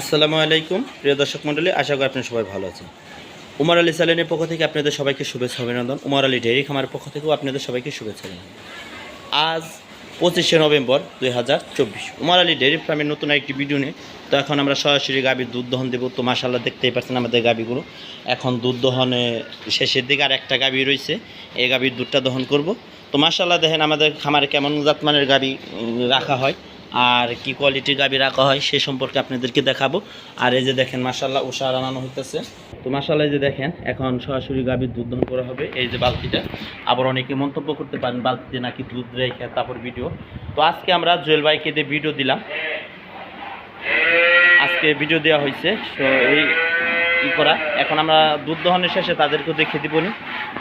আসসালামু আলাইকুম। প্রিয় দর্শক মণ্ডলী, আশা করি আপনারা সবাই ভালো আছেন। উমর আলী সালেনের পক্ষ থেকে আপনাদের সবাইকে শুভেচ্ছা, অভিনন্দন। উমর আলী ডেয়ারি খামারের পক্ষ থেকেও আপনাদের সবাইকে শুভেচ্ছা অভিনন্দন আজ পঁচিশে নভেম্বর দুই হাজার চব্বিশ। উমর আলী ডেয়ারি ফার্মের নতুন একটি ভিডিও নিয়ে তো এখন আমরা সরাসরি গাভীর দুধ দহন দেবো। তো মাসাল্লাহ দেখতেই পাচ্ছেন আমাদের গাভীগুলো। এখন দুধ দহনে শেষের দিকে আর একটা গাভী রয়েছে। এই গাভীর দুধটা দহন করব। তো মাসাল্লাহ দেখেন আমাদের খামারে কেমন জাতমানের গাভী রাখা হয়। আর কি কোয়ালিটির গাবি রাখা হয় সে সম্পর্কে আপনাদেরকে দেখাবো। আর এই যে দেখেন মাসাল্লাহ উষা রানানো হইতেছে। তো মাসাল্লাহ যে দেখেন, এখন সরাসরি গাভীর দুধ দহন করা হবে এই যে বালতিটা। আবার অনেকে মন্তব্য করতে পারেন, বালতিতে নাকি দুধ রেখে তারপর ভিডিও তো আজকে আমরা জুয়েল বাইকে দিয়ে ভিডিও দিলাম। আজকে ভিডিও দেওয়া হয়েছে তো এই ই করা। এখন আমরা দুধ দহনের শেষে তাদেরকেও দেখে দিব নি।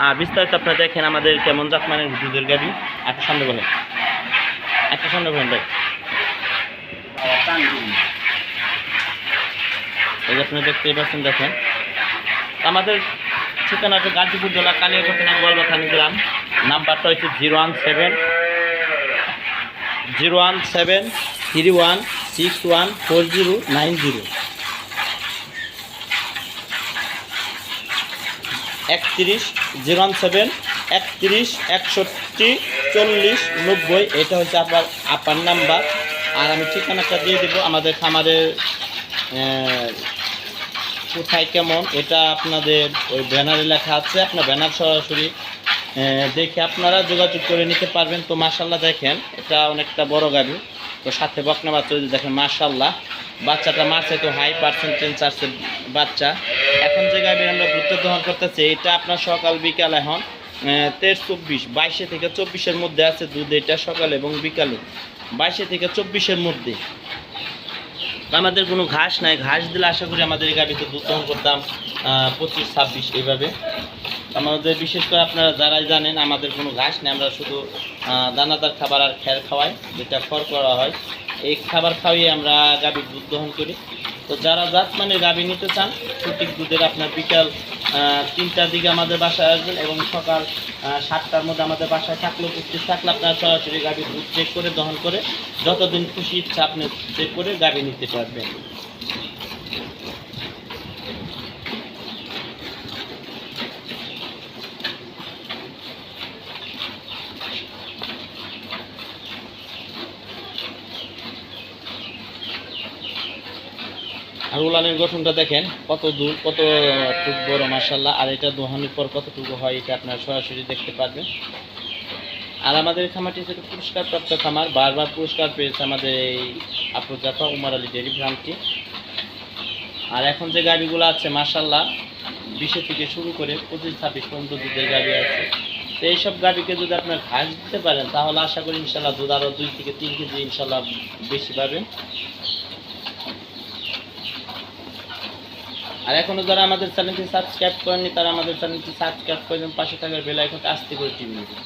আর বিস্তারিত আপনারা দেখেন আমাদের কেমন জাত মানে দুধের গাভী একটা সামনে বলেন। একটা সামনে বলেন ভাই। এই যে আপনারা দেখতেই পাচ্ছেন, দেখেন। আমাদের ঠিকানা হচ্ছে গাজীপুর জেলা কালিয়াকোটনা গোয়ালবাথানি গ্রাম। নাম্বারটা হচ্ছে zero one seven, zero one seven, three one, six one, four zero, nine zero. একত্রিশ, জিরো ওয়ান সেভেন, একত্রিশ, একষট্টি, চল্লিশ, নব্বই, এটা হচ্ছে আপনার আপার নাম্বার। আর আমি ঠিকানাটা দিয়ে দেবো আমাদের খামারের কোথায় কেমন, এটা আপনাদের ওই ব্যানারে লেখা আছে, আপনার ব্যানার সরাসরি দেখে আপনারা যোগাযোগ করে নিতে পারবেন। তো মাশাল্লাহ দেখেন, এটা অনেকটা বড় গাড়ি তো সাথে বকনা বাচ্চা যদি দেখেন মাশাল্লাহ বাচ্চাটা মারছে তো হাই পার্সেন্টেজ আসছে বাচ্চা। এখন যে গাড়ি আমরা গুরুত্ব দহন করতেছি, এটা আপনার সকাল, বিকাল এখন তেইশ, চব্বিশ, বাইশে থেকে চব্বিশের মধ্যে আছে দুধ, এটা সকালে এবং বিকালে। বাইশে থেকে চব্বিশের মধ্যে। আমাদের কোনো ঘাস নাই। ঘাস দিলে আশা করি আমাদের এই গাড়িতে দুধ করতাম পঁচিশ, ছাব্বিশ এইভাবে। আমাদের বিশেষ করে আপনারা যারাই জানেন, আমাদের কোনো ঘাস নেই। আমরা শুধু দানাদার খাবার আর খ্যার খাওয়াই, যেটা খড় করা হয়। এই খাবার খাওয়িয়ে আমরা গাভীর দুধ দহন করি। তো যারা জাত মানে গাভী নিতে চান, সঠিক দুধের আপনার বিকাল তিনটার দিকে আমাদের বাসায় আসবেন এবং সকাল সাতটার মধ্যে আমাদের বাসায় থাকলে উপস্থিত থাকলে আপনারা সরাসরি গাভীর দুধ চেক করে দহন করে যতদিন খুশি ইচ্ছা আপনি চেক করে গাভী নিতে পারবেন। আর গঠনটা দেখেন, কত দূর, কত টুক বড় মার্শাল্লাহ আর এটা দোহানির পর কতটুকু হয়, এটা আপনারা সরাসরি দেখতে পারবেন। আর আমাদের খামারটি হচ্ছে পুরস্কারপ্রাপ্ত খামার, বারবার পুরস্কার পেয়েছে আমাদের এই আফরোজাফা উমার আলী ডেয়ারি ফার্মটি। আর এখন যে গাড়িগুলো আছে মার্শাল্লাহ বিশে থেকে শুরু করে পঁচিশ, ছাব্বিশ পর্যন্ত দুধের গাড়ি আছে। তো এইসব গাড়িকে যদি আপনার ঘাস দিতে পারেন, তাহলে আশা করি ইনশাল্লাহ দুধ আরও দুই থেকে তিন কেজি ইনশাল্লাহ বেশি পাবেন। আর এখনও যারা আমাদের চ্যানেলটি সাবস্ক্রাইব করেননি তারা আমাদের চ্যানেলটি সাবস্ক্রাইব করে দেন পাশে থাকার বেল আইকনটা আস্তে করে টিপে নেবেন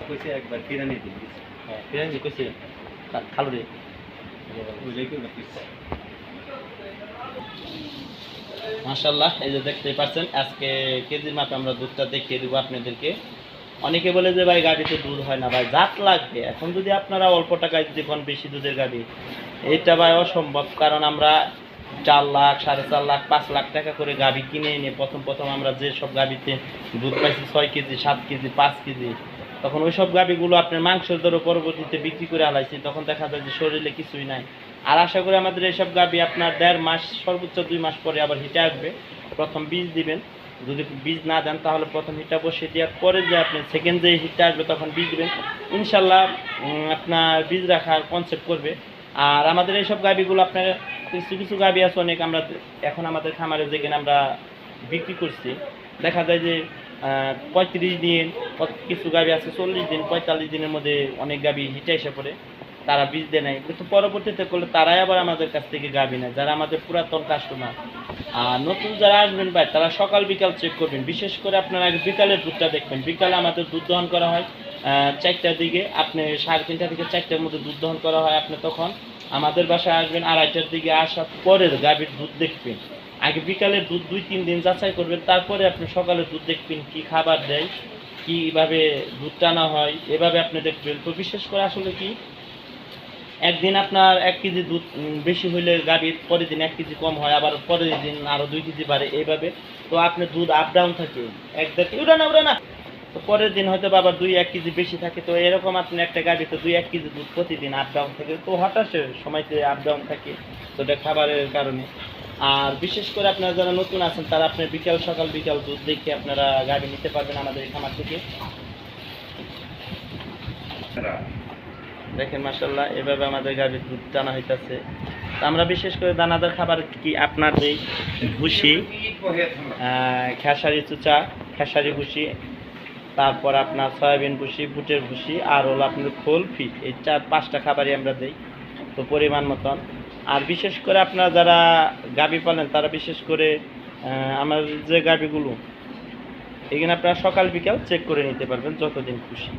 কইছে একবার কিরানি দিন হ্যাঁ ফিরাঙ্গি কইছে। খা- খালো রে। বুঝলেই মাশাল্লাহ এই যে দেখতে পাচ্ছেন, আজকে কেজির মাপে আমরা দুধটা দেখিয়ে দেবো আপনাদেরকে। অনেকে বলে যে, ভাই, গাড়িতে দুধ হয় না। ভাই, জাত লাগবে। এখন যদি আপনারা অল্প টাকায় যদি কোন বেশি দুধের গাড়ি এটা ভাই অসম্ভব। কারণ আমরা চার লাখ, সাড়ে চার লাখ, পাঁচ লাখ টাকা করে গাভি কিনে এনে প্রথম প্রথম আমরা যে সব গাভিতে দুধ পাইছি, ছয় কেজি, সাত কেজি, পাঁচ কেজি, তখন ওই সব গাভিগুলো আপনার মাংসের দরে পরবর্তীতে বিক্রি করে আলাইছি। তখন দেখা যায় যে শরীরে কিছুই নাই। আর আশা করি আমাদের এইসব গাভি আপনার দেড় মাস, সর্বোচ্চ দুই মাস পরে আবার হিটে আসবে। প্রথম বীজ দিবেন। যদি বীজ না দেন, তাহলে প্রথম হিটটা বসিয়ে দেওয়ার পরে যে আপনি সেকেন্ড যে হিটটা আসবে, তখন বীজ দেবেন। ইনশাল্লাহ আপনার বীজ রাখার কনসেপ্ট করবে। আর আমাদের এইসব গাভিগুলো আপনার, কিছু কিছু গাভি আছে অনেক আমরা এখন আমাদের খামারে যেখানে আমরা বিক্রি করছি। দেখা যায় যে পঁয়ত্রিশ দিন কিছু গাভি আছে চল্লিশ দিন, পঁয়তাল্লিশ দিনের মধ্যে অনেক গাভি হিটে এসে পড়ে। তারা বীজ দেয় নাই। কিন্তু পরবর্তীতে করলে তারাই আবার আমাদের কাছ থেকে গাভি নেয়, যারা আমাদের পুরাতন কাস্টমার আর নতুন যারা আসবেন ভাই, তারা সকাল, বিকাল চেক করবেন। বিশেষ করে আপনারা আগে বিকালের দুধটা দেখবেন। বিকালে আমাদের দুধ দহন করা হয় চারটার দিকে। আপনি সাড়ে তিনটা থেকে চারটার মধ্যে দুধ দহন করা হয় আপনি তখন। আমাদের বাসায় আসবেন, আড়াইটার দিকে আসার পরে গাভীর দুধ দেখবেন। আগে বিকালে দুধ দুই, তিন দিন যাচাই করবেন। তারপরে আপনি সকালে দুধ দেখবেন, কি খাবার দেয়, কীভাবে দুধ টানা হয়, এভাবে আপনি দেখবেন। তো বিশেষ করে আসলে কি একদিন আপনার এক কেজি দুধ বেশি হইলে গাভীর পরের দিন এক কেজি কম হয়, আবার পরের দিন আরও দুই কেজি বাড়ে এইভাবে। তো আপনার দুধ আপ ডাউন থাকে, এক দেড় কেজি উড়া না। তো পরের দিন হয়তো আবার দুই, এক কেজি বেশি থাকে, তো এরকম আপনি একটা গাভীতে দুই, এক কেজি দুধ প্রতিদিন আপ ডাউন থাকে। তো হঠাৎ সময়তে আপ ডাউন থাকে, তো এটা খাবারের কারণে। আর বিশেষ করে আপনারা যারা নতুন আছেন, তারা আপনার বিকাল, সকাল, বিকাল দুধ দেখে আপনারা গাভী নিতে পারবেন আমাদের এই খামার থেকে। দেখেন মাসাল্লাহ এভাবে আমাদের গাভীর দুধ টানা হইতেছে। আমরা বিশেষ করে দানাদার খাবার কি আপনার এই ভুসি খেসারি চুচা, খেসারি ভুসি, তারপর আপনার সয়াবিন ভুসি, বুটের ভুসি, আর হলো আপনার খোল ফিট এই চার, পাঁচটা খাবারই আমরা দিই, তো পরিমাণ মতন। আর বিশেষ করে আপনারা যারা গাভী পালেন, তারা বিশেষ করে আমার যে গাভীগুলো এখানে আপনারা সকাল, বিকাল চেক করে নিতে পারবেন যতদিন খুশি।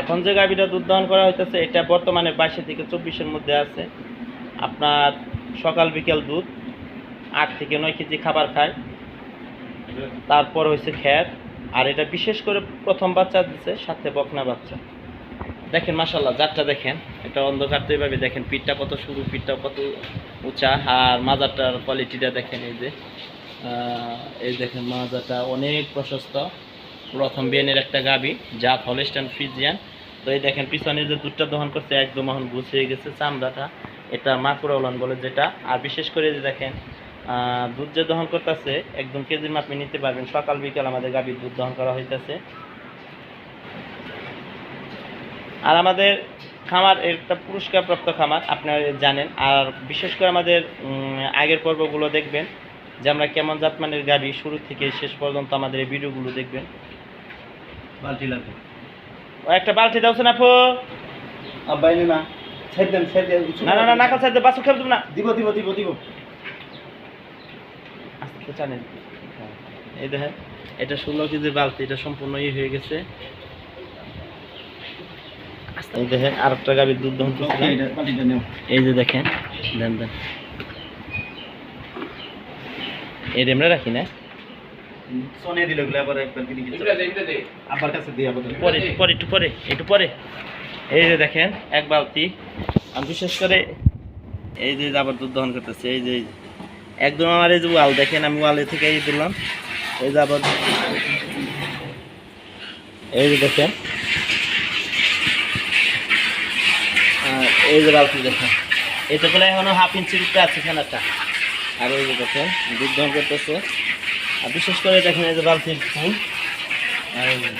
এখন যে গাভীটা দুধ দহন করা হইতেছে, এটা বর্তমানে বাইশে থেকে চব্বিশের মধ্যে আছে। আপনার সকাল, বিকাল দুধ, আট থেকে নয় কেজি খাবার খায়। তারপর হয়েছে খ্যার আর এটা বিশেষ করে প্রথম বাচ্চা দিচ্ছে সাথে বকনা বাচ্চা। দেখেন মাসাল্লাহ জাতটা দেখেন। এটা অন্ধকার তো এইভাবে দেখেন, পিঠটা কত সরু, পিঠটা কত উঁচা, আর মাজারটার কোয়ালিটিটা দেখেন এই যে। এই দেখেন, মাজারটা অনেক প্রশস্ত। প্রথম বিয়ানের একটা গাবি, যা ফলেস্টান ফ্রিজিয়ান। তো এই দেখেন পিছনে যে দুধটা দহন করছে, একদম এখন গুছিয়ে গেছে চামড়াটা। এটা মাকুরৌলান বলে যেটা। আর বিশেষ করে যে দেখেন দুধ যে দহন করতেছে, একদম কেজির মাপে নিতে পারবেন। সকাল, বিকাল আমাদের গাভীর দুধ দহন করা হইতেছে। আর আমাদের খামার একটা পুরস্কারপ্রাপ্ত খামার, আপনারা জানেন। আর বিশেষ করে আমাদের আগের পর্বগুলো দেখবেন, যে আমরা কেমন জাতমানের গাড়ি শুরু থেকে শেষ পর্যন্ত আমাদের এই ভিডিওগুলো দেখবেন। বালতি লাগবে। ও একটা বালতি দাও না আপু। আব্বাই না ছেড়ে দেন ছেড়ে দেন না না না নাকাল সাইড বাসু খেয়ে দেবো না। দিব দিব দিব দিব। আস্তে টানেন। এই দেখেন এটা ষোলো কেজির বালতি এটা সম্পূর্ণ ইয়ে হয়ে গেছে। এই দেখেন আর একটা গাভীর দুধ দহন এই যে দেখেন দেন দেন। এই রেমরা রাখি না? সোনে দিলগুলো আবার একবার কিনে গেছে। আব্বার কাছে দিয়ে আবার পরে একটু পরে একটু পরে একটু পরে। এই যে দেখেন এক বালতি। আমি বিশেষ করে এই যে আবার দুধ দহন করতেছে এই যে একদম আমার এই যে ওয়াল দেখেন আমি ওয়ালে থেকে এই দিলাম। এই যে আবার এই যে দেখেন। আর এই যে বালতি দেখেন। এটা বলে এখনও হাফ ইঞ্চির আছে ফেনাটা। আর এই যে দেখেন দুধ দহন করতেছে। আর বিশেষ করে দেখেন এই যে বালতির ফুল আর এই যে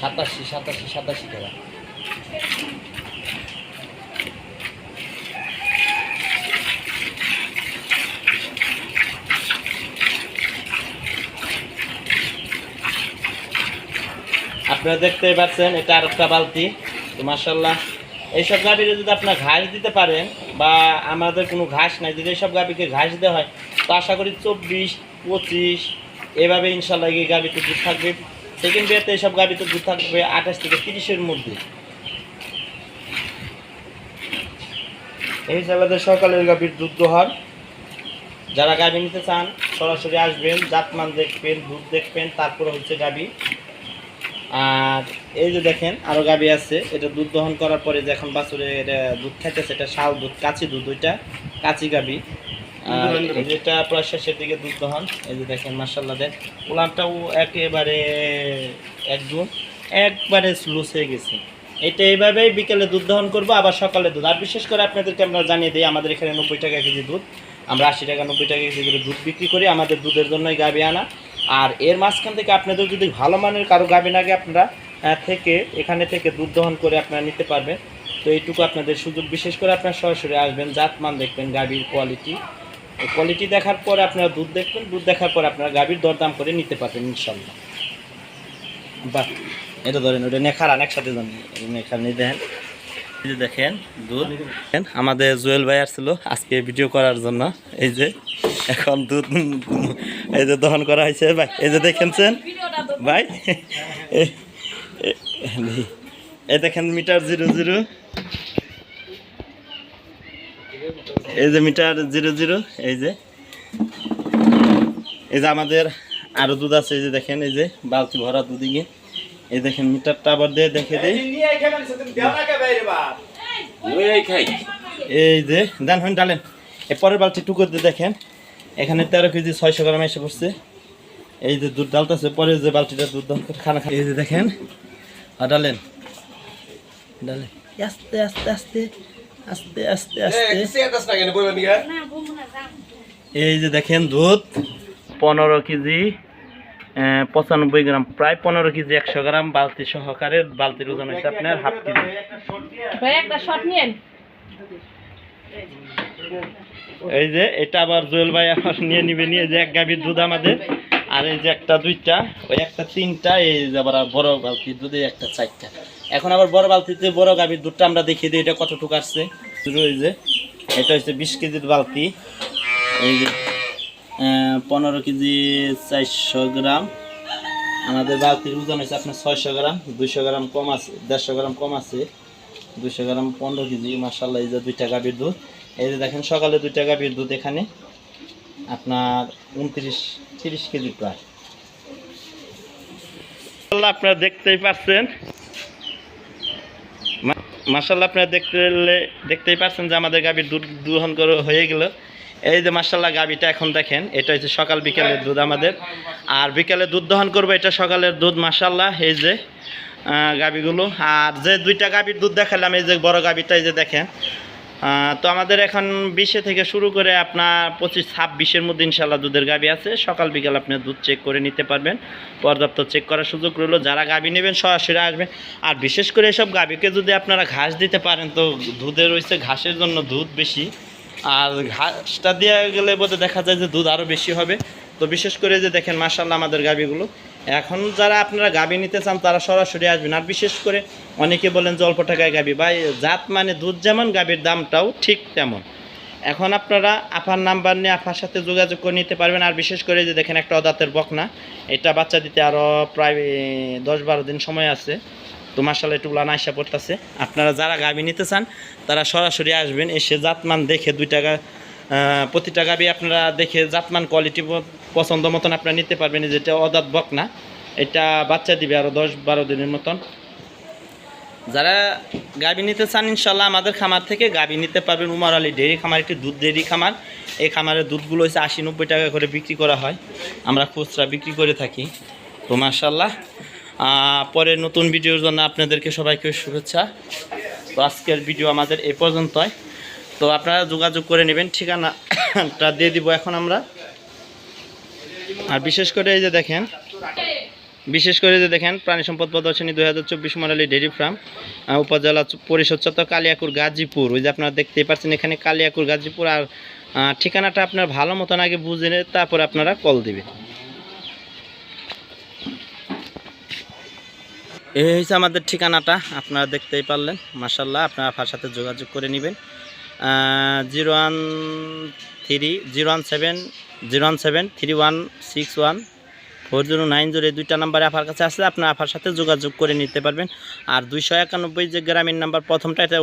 সাতাশি সাতাশি সাতাশি টাকা। আপনারা দেখতে পাচ্ছেন, এটা আর একটা বালতি। তো মার্শাল্লাহ এইসব গাভীরে যদি আপনার ঘাস দিতে পারেন বা আমাদের কোনো ঘাস নাই, যদি এইসব গাভীকে ঘাস দেওয়া হয়, তো আশা করি চব্বিশ, পঁচিশ, এভাবে ইনশাল্লাহ এই গাভীতে দুধ থাকবে। সেকেন্ড বিয়েতে এইসব গাভীতে দুধ থাকবে আঠাশ থেকে তিরিশের মধ্যে। এই হিসাবে সকালের গাভীর দুধ দোহার। যারা গাভী নিতে চান, সরাসরি আসবেন, জাতমান দেখবেন, দুধ দেখবেন, তারপরে হচ্ছে গাভী। আর এই যে দেখেন আরও গাবি আছে। এটা দুধ দহন করার পরে যে এখন বাছুরে এটা দুধ খাইতেছে এটা শাল দুধ কাঁচি দুধ ওইটা কাঁচি গাবি। আর এই এটা প্রায় শেষের দিকে দুধ দহন। এই যে দেখেন মার্শাল্লাহ দেন। উলানটাও একেবারে একদম একবারে স্লুস হয়ে গেছে। এটা এইভাবেই বিকেলে দুধ দহন করব আবার সকালে দুধ। আর বিশেষ করে আপনাদেরকে আমরা জানিয়ে দিই আমাদের এখানে নব্বই টাকা কেজি দুধ। আমরা আশি টাকা নব্বই টাকা কেজি করে দুধ বিক্রি করি। আমাদের দুধের জন্যই গাবি আনা। আর এর মাঝখান থেকে আপনাদের যদি ভালো মানের কারও গাবি লাগে আপনারা থেকে, এখানে থেকে দুধ দহন করে আপনারা নিতে পারবেন। তো এইটুকু আপনাদের সুযোগ। বিশেষ করে আপনারা সরাসরি আসবেন, জাতমান দেখবেন গাবির কোয়ালিটি কোয়ালিটি দেখার পরে আপনারা দুধ দেখবেন, দুধ দেখার পর আপনারা গাভীর দরদাম করে নিতে পারবেন ইনশাল্লাহ বাহ, এটা ধরেন, ওটা নেখারান, একসাথে ধরেন নেখার নিয়ে দেখেন যে দেখেন, দুধ। আমাদের জুয়েল ভাই আসছিল আজকে ভিডিও করার জন্য। এই যে, এখন দুধ, এই যে দহন করা হয়েছে। ভাই, এই যে দেখেনছেন ভাই, এই দেখেন মিটার জিরো জিরো। এই যে মিটার জিরো জিরো, এই যে। এই যে আমাদের আরও দুধ আছে, এই যে দেখেন, এই যে বালতি ভরা দুদিকে এই দেখেন মিটারটা আবার দিয়ে দেখে দিই। এই যে দেন হন ডালেন। এ পরের বালতি টুকর দিয়ে দেখেন। এখানে তেরো কেজি ছয়শো গ্রাম এসে পড়ছে। এই যে দুধ ডালতেছে পরে যে বালতিটা দুধ দান খানা খাই। এই যে দেখেন আর ডালেন। ডালেন। আস্তে আস্তে আস্তে আস্তে আস্তে আস্তে। এই যে দেখেন দুধ। পনেরো কেজি পঁচানব্বই গ্রাম প্রায় পনেরো কেজি একশো গ্রাম বালতি সহকারে বালতির ওজন হচ্ছে আপনার হাফ কেজি। এই যে এটা আবার জুয়েল ভাই আবার নিয়ে নিবে নিয়ে যে এক গাভীর দুধ আমাদের আর এই যে একটা দুইটা ওই একটা তিনটা এই যে আবার বড় বালতির দুধে একটা চারটা। এখন আবার বড় বালতিতে বড় গাভীর দুধটা আমরা দেখিয়ে দিই এটা কতটুকু আসছে? শুরু এই যে এটা হচ্ছে বিশ কেজির বালতি। এই যে পনেরো কেজি চারশো গ্রাম। আমাদের বালতির ওজন হচ্ছে আপনার ছয়শো গ্রাম, দুইশো গ্রাম কম আছে, দেড়শো গ্রাম কম আছে, দুইশো গ্রাম পনেরো কেজি মাসাল্লাহ এই যে দুইটা গাভীর দুধ। এই যে দেখেন, সকালে দুইটা গাভীর দুধ এখানে, আপনার উনত্রিশ, তিরিশ কেজি প্রায়। আপনারা দেখতেই পাচ্ছেন। মা- মাশাআল্লাহ, আপনারা দেখতে দেখতেই পাচ্ছেন যে আমাদের গাভীর দুধ দোহন করে হয়ে গেল। এই যে মাশাল্লাহ গাভীটা এখন দেখেন, এটা হচ্ছে সকাল বিকালের দুধ আমাদের। আর বিকালে দুধ দহন করব, এটা সকালের দুধ মাশাল্লাহ এই যে গাভীগুলো। আর যে দুইটা গাভীর দুধ দেখালাম, এই যে বড় গাভীটা, এই যে দেখেন। তো আমাদের এখন বিশে থেকে শুরু করে আপনার পঁচিশ, ছাব্বিশের মধ্যে ইনশাল্লাহ দুধের গাভী আছে। সকাল বিকাল আপনি দুধ চেক করে নিতে পারবেন। পর্যাপ্ত চেক করার সুযোগ রইল। যারা গাভী নেবেন, সরাসরি আসবেন। আর বিশেষ করে এসব গাভীকে যদি আপনারা ঘাস দিতে পারেন, তো দুধের রয়েছে ঘাসের জন্য দুধ বেশি। আর ঘাসটা দেওয়া গেলে বোধ দেখা যায় যে দুধ আরও বেশি হবে। তো বিশেষ করে যে দেখেন মাসাল্লাহ আমাদের গাভীগুলো। এখন যারা আপনারা গাভী নিতে চান, তারা সরাসরি আসবেন। আর বিশেষ করে অনেকে বলেন যে অল্প টাকায় গাভী। বা জাত মানে দুধ যেমন, গাভীর দামটাও ঠিক তেমন। এখন আপনারা আফার নাম্বার নিয়ে আফার সাথে যোগাযোগ করে নিতে পারবেন। আর বিশেষ করে যে দেখেন একটা অদাতের বকনা, এটা বাচ্চা দিতে আরও প্রায় দশ বারো দিন সময় আছে। তো মাসাল একটু উলান আইসা পড়তেছে। আপনারা যারা গাভী নিতে চান, তারা সরাসরি আসবেন, এসে জাতমান দেখে দুই টাকা প্রতিটা গাভী আপনারা দেখে জাতমান কোয়ালিটি পছন্দ মতন আপনারা নিতে পারবেন। যেটা অদাত বকনা, এটা বাচ্চা দিবে আরও দশ বারো দিনের মতন। যারা গাভী নিতে চান ইনশাল্লাহ আমাদের খামার থেকে গাভী নিতে পারবেন। উমার আলী ডেয়ারি খামার, একটি দুধ ডেয়ারি খামার। এই খামারের দুধগুলো হচ্ছে আশি নব্বই টাকা করে বিক্রি করা হয়। আমরা খুচরা বিক্রি করে থাকি। তো মার্শাল্লাহ পরে নতুন ভিডিওর জন্য আপনাদেরকে সবাইকে শুভেচ্ছা। তো আজকের ভিডিও আমাদের এ পর্যন্তই। তো আপনারা যোগাযোগ করে নেবেন ঠিকানাটা দিয়ে দিব এখন আমরা। আর বিশেষ করে এই যে দেখেন বিশেষ করে যে দেখেন, প্রাণী সম্পদ প্রদর্শনী দুই হাজার চব্বিশ মডেলের ডেয়ারি ফার্ম উপজেলা পরিষদ চত্বর কালিয়াকুর, গাজীপুর। ওই যে আপনারা দেখতেই পাচ্ছেন, এখানে কালিয়াকুর, গাজীপুর আর ঠিকানাটা আপনার ভালো মতন আগে বুঝে তারপরে আপনারা কল দিবেন। এই হচ্ছে আমাদের ঠিকানাটা, আপনারা দেখতেই পারলেন মাসাল্লাহ আপনারা আপনার সাথে যোগাযোগ করে নেবেন। Zero one three, zero one seven, zero one seven three one six one four zero nine zero এই দুইটা নাম্বারে আফার কাছে আসলে আপনার আফার সাথে যোগাযোগ করে নিতে পারবেন। আর দুইশো একানব্বই যে গ্রামীণ নাম্বার প্রথমটা, এটা